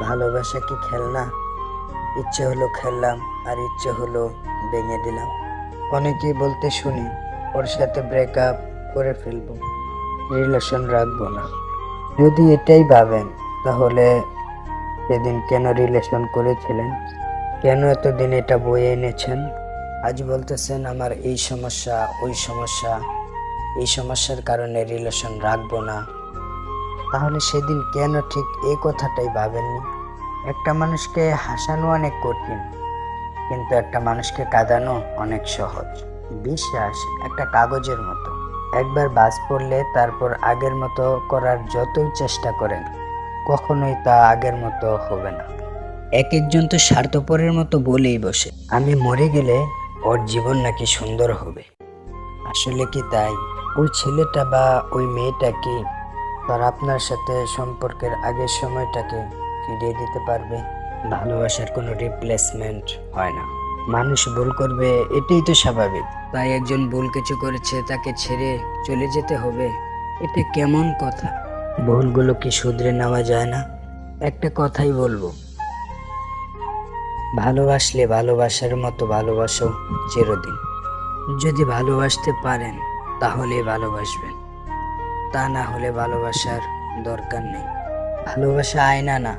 ভালোবাসা কি খেলনা? ইচ্ছে হলো খেললাম, আর ইচ্ছে হলো ভেঙে দিলাম। অনেকেই বলতে শুনি, ওর সাথে ব্রেকআপ করে ফেলব রিলেশন রাখব না। যদি এটাই ভাবেন, তাহলে সেদিন কেন রিলেশন করেছিলেন? কেন এতদিন এটা বয়ে এনেছেন? আজ বলতেছেন, আমার এই সমস্যা, ওই সমস্যা, এই সমস্যার কারণে রিলেশন রাখব না। তাহলে সেদিন কেন ঠিক এই কথাটাই ভাবেননি? একটা মানুষকে হাসানো অনেক কঠিন, কিন্তু একটা মানুষকে কাঁদানো অনেক সহজ। বিশ্বাস একটা কাগজের মতো। একবার বাজ পড়লে তারপর আগের মতো করার যতই চেষ্টা করেন, কখনোই তা আগের মতো হবে না। এক একজন তো স্বার্থপরের মতো বলেই বসে। আমি মরে গেলে ওর জীবন নাকি সুন্দর হবে। আসলে কি তাই? ওই ছেলেটা বা ওই মেয়েটা কি তার আপনার সাথে সম্পর্কের আগের সময়টাকে ফিরিয়ে দিতে পারবে। ভালোবাসার কোনো রিপ্লেসমেন্ট হয় না। মানুষ ভুল করবে, এটাই তো স্বাভাবিক। তাই একজন ভুল কিছু করেছে, তাকে ছেড়ে চলে যেতে হবে, এটা কেমন কথা? ভুলগুলো কি শুধরে নেওয়া যায় না? একটা কথাই বলব। ভালোবাসলে ভালোবাসার মতো ভালোবাসো চিরদিন। যদি ভালোবাসতে পারেন তাহলে ভালোবাসবেন। তা না হলে ভালোবাসার দরকার নেই। ভালোবাসা আয়না না।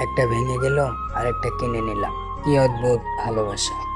একটা ভেঙে গেল আর একটা কিনে নিলাম। কি অদ্ভুত ভালোবাসা।